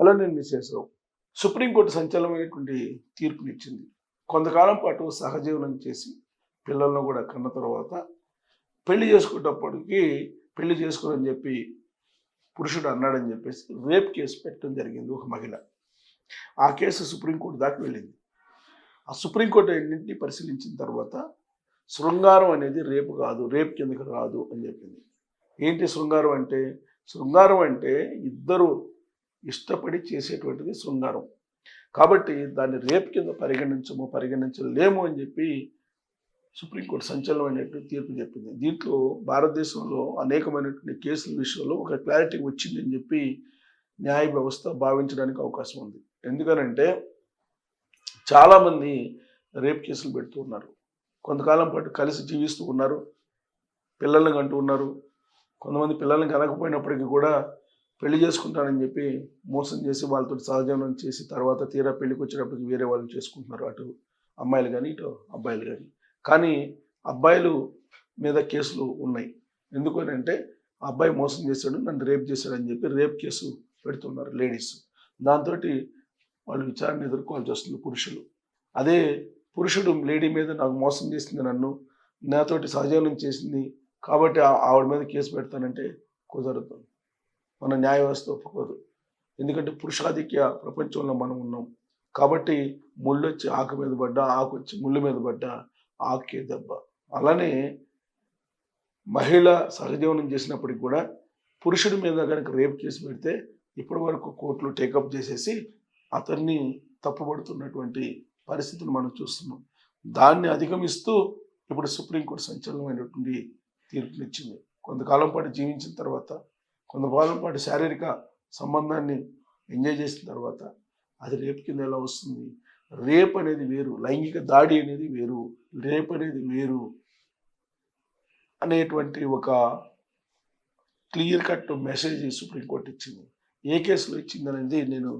అలానే మిస్సెస్ రావు సుప్రీంకోర్టు సంచలనమైనటువంటి తీర్పునిచ్చింది. కొంతకాలం పాటు సహజీవనం చేసి పిల్లలను కూడా కన్న తర్వాత పెళ్ళి చేసుకునేటప్పటికి పెళ్ళి చేసుకుని చెప్పి పురుషుడు అన్నాడని చెప్పేసి రేప్ కేసు పెట్టడం జరిగింది ఒక మహిళ. ఆ కేసు సుప్రీంకోర్టు దాకా వెళ్ళింది. ఆ సుప్రీంకోర్టు అన్నింటినీ పరిశీలించిన తర్వాత శృంగారం అనేది రేపు కాదు రేపు కిందకి రాదు అని చెప్పింది. ఏంటి శృంగారం అంటే? శృంగారం అంటే ఇద్దరు ఇష్టపడి చేసేటువంటిది శృంగారం. కాబట్టి దాన్ని రేపు కింద పరిగణించము పరిగణించలేము అని చెప్పి సుప్రీంకోర్టు సంచలనమైనటువంటి తీర్పు చెప్పింది. దీంట్లో భారతదేశంలో అనేకమైనటువంటి కేసుల విషయంలో ఒక క్లారిటీ వచ్చిందని చెప్పి న్యాయ వ్యవస్థ భావించడానికి అవకాశం ఉంది. ఎందుకనంటే చాలామంది రేప్ కేసులు పెడుతూ ఉన్నారు. కొంతకాలం పాటు కలిసి జీవిస్తూ ఉన్నారు. పిల్లల్ని కంటూ ఉన్నారు. కొంతమంది పిల్లల్ని కనకపోయినప్పటికీ కూడా పెళ్ళి చేసుకుంటానని చెప్పి మోసం చేసి వాళ్ళతో సహజీవనం చేసి తర్వాత తీరా పెళ్ళికి వచ్చేటప్పటికి వేరే వాళ్ళు చేసుకుంటున్నారు అటు అమ్మాయిలు కానీ ఇటు అబ్బాయిలు కానీ. కానీ అబ్బాయిలు మీద కేసులు ఉన్నాయి. ఎందుకని అంటే అబ్బాయి మోసం చేశాడు నన్ను రేప్ చేశాడు అని చెప్పి రేప్ కేసు పెడుతున్నారు లేడీస్. దాంతో వాళ్ళు విచారణ ఎదుర్కోవాల్సి వస్తుంది పురుషులు. అదే పురుషుడు లేడీ మీద నాకు మోసం చేసింది నన్ను నాతోటి సహజీవనం చేసింది కాబట్టి ఆ- ఆవిడ మీద కేసు పెడతానంటే కుదరదు. మన న్యాయ వ్యవస్థ ఒప్పుకోదు. ఎందుకంటే పురుషాధిక్య ప్రపంచంలో మనం ఉన్నాం. కాబట్టి ముళ్ళు వచ్చి ఆకు మీద పడ్డా ఆకు వచ్చి ముళ్ళు మీద పడ్డా ఆకే దెబ్బ. అలానే మహిళ సహజీవనం చేసినప్పటికి కూడా పురుషుడి మీద కనుక రేప్ కేసు పెడితే ఇప్పటి వరకు కోర్టులు టేకప్ చేసేసి అతన్ని తప్పుపడుతున్నటువంటి పరిస్థితిని మనం చూస్తున్నాం. దాన్ని అధిగమిస్తూ ఇప్పుడు సుప్రీంకోర్టు సంచలనమైనటువంటి తీర్పునిచ్చింది. కొంతకాలం పాటు జీవించిన తర్వాత కొంతకాలం పాటు శారీరక సంబంధాన్ని ఎంజాయ్ చేసిన తర్వాత అది రేపు కింద ఎలా వస్తుంది? రేప్ అనేది వేరు. లైంగిక దాడి అనేది వేరు. రేప్ అనేది వేరు అనేటువంటి ఒక క్లియర్ కట్ మెసేజ్ సుప్రీంకోర్టు ఇచ్చింది. ఏ కేసులో ఇచ్చింది అనేది నేను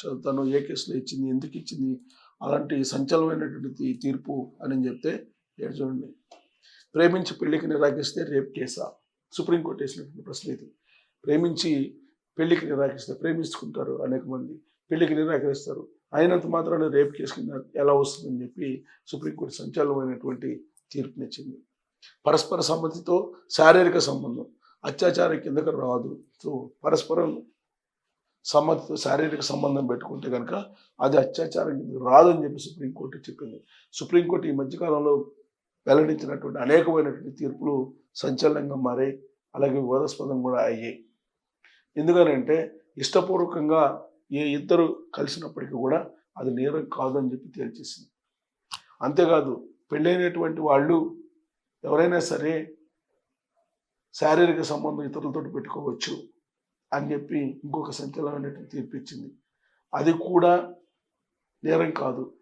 చదువుతాను. ఏ కేసులో ఇచ్చింది? ఎందుకు ఇచ్చింది? అలాంటి సంచలనమైనటువంటి తీర్పు అని చెప్తే చూడండి. ప్రేమించి పెళ్ళికి నిరాకరిస్తే రేప్ కేసా? సుప్రీంకోర్టు వేసినటువంటి ప్రశ్న ఇది. ప్రేమించి పెళ్ళికి నిరాకరిస్తే ప్రేమించుకుంటారు అనేక మంది. పెళ్ళికి నిరాకరిస్తారు. అయినంత మాత్రాన రేప్ కేసు కింద ఎలా వస్తుందని చెప్పి సుప్రీంకోర్టు సంచలనమైనటువంటి తీర్పునిచ్చింది పరస్పర సమ్మతితో శారీరక సంబంధం. అత్యాచారం కిందకు రాదు. సో పరస్పరం సమ్మతితో శారీరక సంబంధం పెట్టుకుంటే కనుక అది అత్యాచారం కిందకు రాదని చెప్పి సుప్రీంకోర్టు చెప్పింది. సుప్రీంకోర్టు ఈ మధ్యకాలంలో వెల్లడించినటువంటి అనేకమైనటువంటి తీర్పులు సంచలనంగా మారాయి. అలాగే వివాదాస్పదం కూడా అయ్యాయి. ఎందుకనంటే ఇష్టపూర్వకంగా ఏ ఇద్దరు కలిసినప్పటికీ కూడా అది నేరం కాదని చెప్పి తేల్చేసింది. అంతేకాదు పెళ్ళైనటువంటి వాళ్ళు ఎవరైనా సరే శారీరక సంబంధం ఇతరులతో పెట్టుకోవచ్చు అని చెప్పి ఇంకొక సంచలనమైనటువంటి తీర్పు ఇచ్చింది. అది కూడా నేరం కాదు.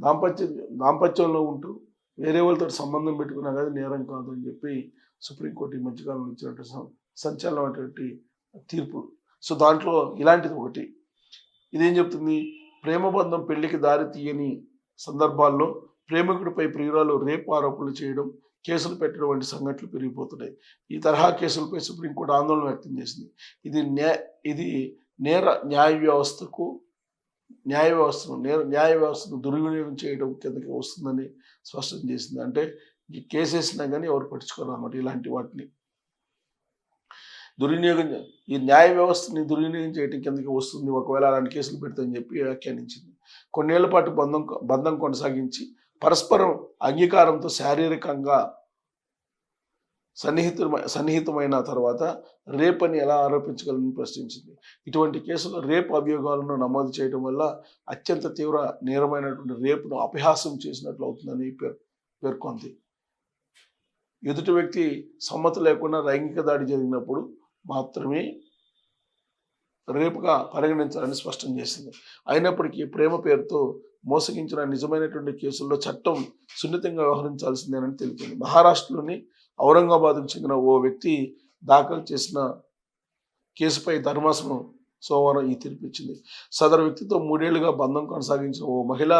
దాంపత్య దాంపత్యంలో ఉంటూ వేరే వాళ్ళతో సంబంధం పెట్టుకున్నా కానీ నేరం కాదు అని చెప్పి సుప్రీంకోర్టు ఈ మధ్యకాలంలో ఇచ్చినటువంటి సంచలనమైనటువంటి తీర్పు. సో దాంట్లో ఇలాంటిది ఒకటి. ఇదేం చెప్తుంది? ప్రేమ బంధం పెళ్ళికి దారి తీయని సందర్భాల్లో ప్రేమికుడిపై ప్రియురాలు రేపు ఆరోపణలు చేయడం కేసులు పెట్టడం వంటి సంఘటనలు పెరిగిపోతున్నాయి. ఈ తరహా కేసులపై సుప్రీంకోర్టు ఆందోళన వ్యక్తం చేసింది. ఇది న్యా ఇది నేర న్యాయ వ్యవస్థకు న్యాయ వ్యవస్థను నేర న్యాయ వ్యవస్థను దుర్వినియోగం చేయడం కిందకి వస్తుందని స్పష్టం చేసింది. అంటే ఈ కేసు వేసినా కానీ ఎవరు పట్టించుకోరు అన్నమాట ఇలాంటి వాటిని. దుర్వినియోగం ఈ న్యాయ వ్యవస్థని దుర్వినియోగం చేయడం కిందకి వస్తుంది. ఒకవేళ అలాంటి కేసులు పెడతామని చెప్పి వ్యాఖ్యానించింది. కొన్నేళ్ళ పాటు బంధం బంధం కొనసాగించి పరస్పరం అంగీకారంతో శారీరకంగా సన్నిహిత సన్నిహితమైన తర్వాత రేప్ అని ఎలా ఆరోపించగలని ప్రశ్నించింది. ఇటువంటి కేసులో రేప్ అభియోగాలను నమోదు చేయడం వల్ల అత్యంత తీవ్ర నేరమైనటువంటి రేపును అపహాసం చేసినట్లు అవుతుందని పేర్ పేర్కొంది. ఎదుటి వ్యక్తి సమ్మతి లేకుండా లైంగిక దాడి జరిగినప్పుడు మాత్రమే రేపుగా పరిగణించాలని స్పష్టం చేసింది. అయినప్పటికీ ప్రేమ పేరుతో మోసగించిన నిజమైనటువంటి కేసుల్లో చట్టం సున్నితంగా వ్యవహరించాల్సిందేనని తెలిపింది. మహారాష్ట్రలోని ఔరంగాబాద్కు చెందిన ఓ వ్యక్తి దాఖలు చేసిన కేసుపై ధర్మాసనం సోమవారం ఈ తీర్పు ఇచ్చింది. సదరు వ్యక్తితో మూడేళ్ళుగా బంధం కొనసాగించిన ఓ మహిళ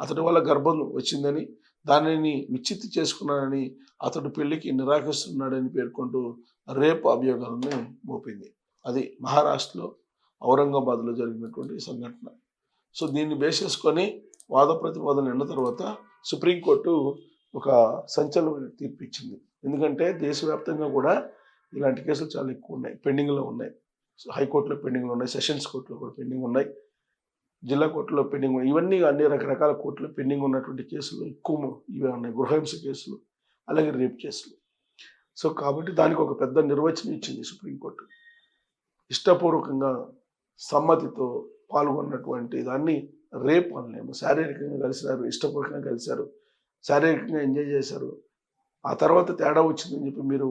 అతడి వల్ల గర్భం వచ్చిందని దానిని విచ్చిత్తి చేసుకున్నానని అతడు పెళ్ళికి నిరాకరిస్తున్నాడని పేర్కొంటూ రేపు అభియోగాలను మోపింది. అది మహారాష్ట్రలో ఔరంగాబాద్లో జరిగినటువంటి సంఘటన. సో దీన్ని బేస్ చేసుకొని వాద ప్రతివాదం నిన్న తర్వాత సుప్రీంకోర్టు ఒక సంచలనం తీర్పిచ్చింది. ఎందుకంటే దేశవ్యాప్తంగా కూడా ఇలాంటి కేసులు చాలా ఎక్కువ ఉన్నాయి. పెండింగ్లో ఉన్నాయి. సో హైకోర్టులో పెండింగ్లో ఉన్నాయి. సెషన్స్ కోర్టులో కూడా పెండింగ్ ఉన్నాయి. జిల్లా కోర్టులో పెండింగ్ ఉన్నాయి. ఇవన్నీ అన్ని రకరకాల కోర్టులో పెండింగ్ ఉన్నటువంటి కేసులు ఎక్కువ ఇవే ఉన్నాయి. గృహహింస కేసులు అలాగే రేప్ కేసులు. సో కాబట్టి దానికి ఒక పెద్ద నిర్వచనం ఇచ్చింది సుప్రీంకోర్టు. ఇష్టపూర్వకంగా సమ్మతితో పాల్గొన్నటువంటి దాన్ని రేప్ అనలేము. శారీరకంగా కలిసినారు ఇష్టపూర్వకంగా కలిశారు. శారీరకంగా ఎంజాయ్ చేశారు. ఆ తర్వాత తేడా వచ్చిందని చెప్పి మీరు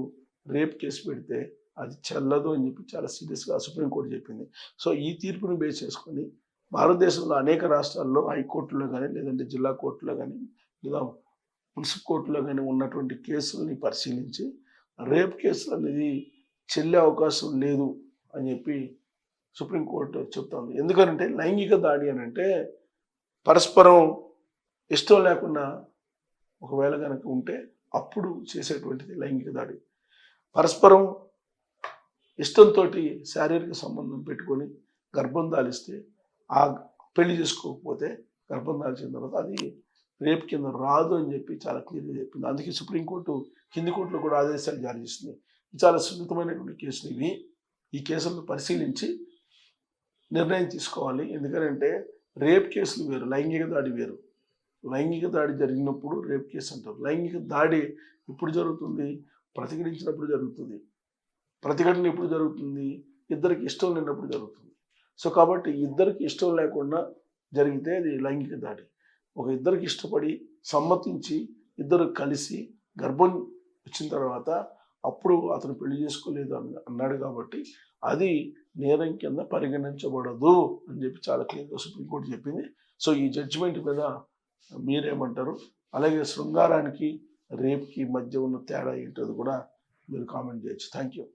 రేప్ కేసు పెడితే అది చెల్లదు అని చెప్పి చాలా సీరియస్గా సుప్రీంకోర్టు చెప్పింది. సో ఈ తీర్పును బేస్ చేసుకొని భారతదేశంలో అనేక రాష్ట్రాల్లో హైకోర్టులో కానీ లేదంటే జిల్లా కోర్టులో కానీ లేదా మున్సిపల్ కోర్టులో కానీ ఉన్నటువంటి కేసుల్ని పరిశీలించి రేప్ కేసులు అనేది చెల్లే అవకాశం లేదు అని చెప్పి సుప్రీంకోర్టు చెప్తోంది. ఎందుకంటే లైంగిక దాడి అని అంటే పరస్పరం ఇష్టం లేకుండా ఒకవేళ కనుక ఉంటే అప్పుడు చేసేటువంటిది లైంగిక దాడి. పరస్పరం ఇష్టంతో శారీరక సంబంధం పెట్టుకొని గర్భం దాలిస్తే ఆ పెళ్ళి చేసుకోకపోతే గర్భం దాల్చిన తర్వాత అది రేపు కింద రాదు అని చెప్పి చాలా క్లియర్గా చెప్పింది. అందుకే సుప్రీంకోర్టు కింది కోర్టులో కూడా ఆదేశాలు జారీ చేసింది. చాలా సున్నితమైనటువంటి కేసులు ఇవి. ఈ కేసులను పరిశీలించి నిర్ణయం తీసుకోవాలి. ఎందుకంటే రేప్ కేసులు వేరు లైంగిక దాడి వేరు. లైంగిక దాడి జరిగినప్పుడు రేప్ కేసు అంటారు. లైంగిక దాడి ఎప్పుడు జరుగుతుంది? ప్రతిఘటించినప్పుడు జరుగుతుంది. ప్రతిఘటన ఎప్పుడు జరుగుతుంది? ఇద్దరికి ఇష్టం లేనప్పుడు జరుగుతుంది. సో కాబట్టి ఇద్దరికి ఇష్టం లేకుండా జరిగితే అది లైంగిక దాడి. ఒక ఇద్దరికి ఇష్టపడి సమ్మతించి ఇద్దరు కలిసి గర్భం వచ్చిన తర్వాత అప్పుడు అతను పెళ్ళి చేసుకోలేదు అన్నాడు కాబట్టి అది నేరం కింద పరిగణించబడదు అని చెప్పి చాలా క్లియర్గా సుప్రీంకోర్టు చెప్పింది. సో ఈ జడ్జిమెంట్ మీద మీరేమంటారు? అలాగే శృంగారానికి రేప్కి మధ్య ఉన్న తేడా ఏంటో కూడా మీరు కామెంట్ చేయొచ్చు. Thank you